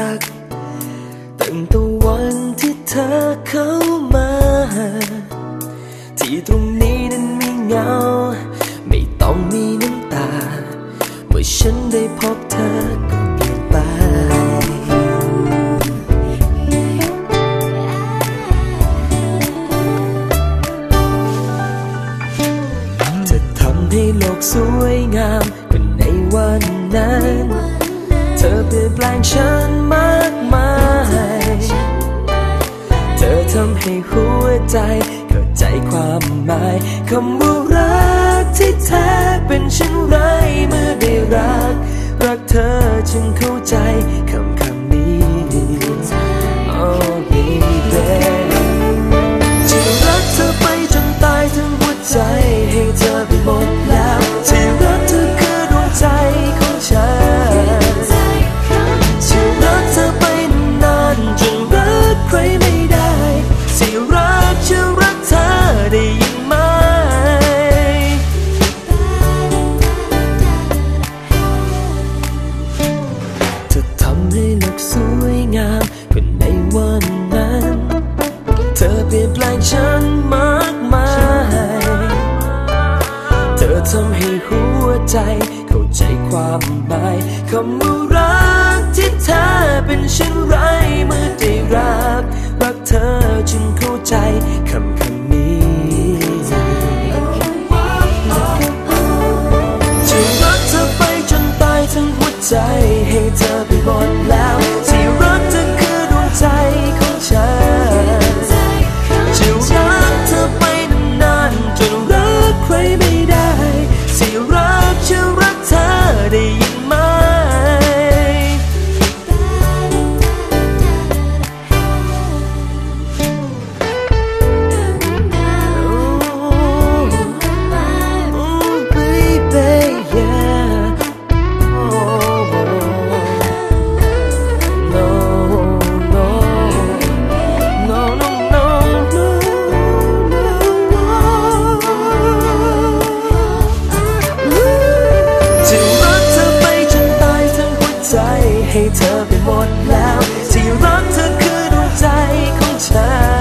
ตั้งแต่วันที่เธอเข้ามา ที่ตรงนี้นั้นมีเงา ไม่ต้องมีน้ำตา เมื่อฉันได้พบเธอก็เปลี่ยนไปจะทำให้โลกสวยงามกว่าในวันนั้น เธอเปลี่ยนแปลงฉัน ใจ เข้าใจความหมายคำว่ารักที่แท้เป็นเช่นไรเมื่อได้รัก รักเธอจึงเข้าใจ เปลี่ยนแปลงฉันมากมาย เธอทำให้หัวใจ เข้าใจความหมายคำว่ารักที่แท้เป็นเช่นไร ใจให้เธอไปหมดแล้ว ที่รักเธอคือดวงใจของฉัน